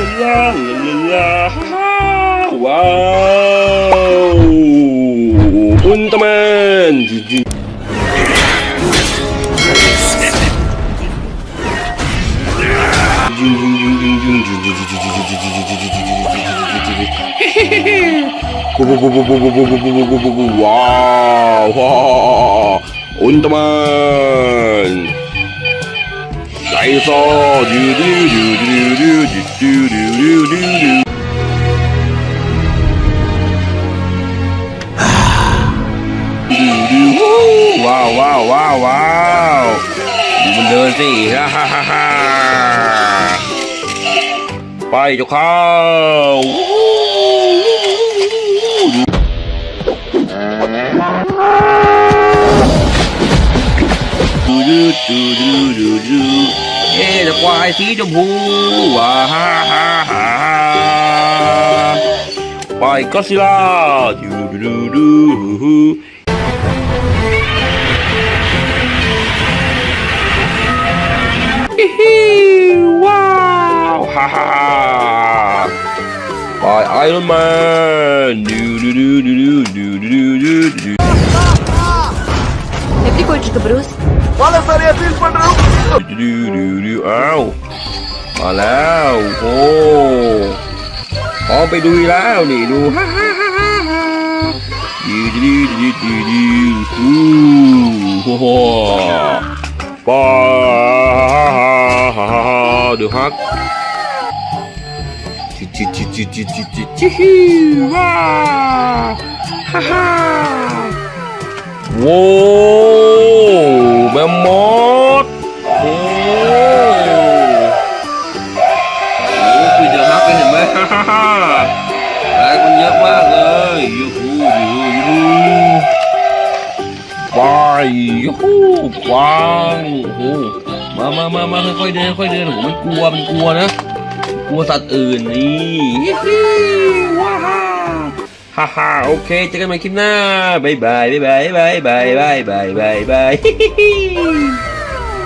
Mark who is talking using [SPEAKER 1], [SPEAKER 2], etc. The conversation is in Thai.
[SPEAKER 1] 랄랄라, 랄랄라, 와우, 온더맨! 지지. 와와 온더맨 โซดูดูดูดูดูดูดูดูดูดูดูดูดูว้าวว้าวว้าวว้าวมันเดินสิฮ่าฮ่าฮ่าฮ่าไปเจ้าข้า ดูดูดูดูดูดูเอ๊ะแต่ควายสีชมพูว้าฮ่าฮ่าฮ่าไปก็ซิล่าดูดูดูดูฮิฮิว้าวฮ่าฮ่าฮ่าไปไอรอนแมนดูดูดูดูดูดูดูดู วา
[SPEAKER 2] แลนเสียซินปันรุ
[SPEAKER 1] ดูดูดูอ้าวมาแล้วโอ้พร้อมไปดูแล้วนี่ดูฮ่าฮ่าฮ่าฮ่าฮ่าดูดูดูดูดูดูโอ้โหป้าฮ่าฮ่าฮ่าดูฮักจิจิจิจิจิจิจิจิฮิว้าฮ่าฮ่าโว้ มากเลยยูฮูยูฮูยูฮูไปยูฮูวางโอ้โหมามามามาค่อยๆเดินค่อยๆเดินโอ้มันกลัวมันกลัวนะ กลัวสัตว์อื่นนี่ฮิฮิว้าฮ่าฮ่าฮาโอเคเจอกันใหม่คลิปหน้าบายบายบายบายบายบายบายบายบายบายฮิฮิฮิ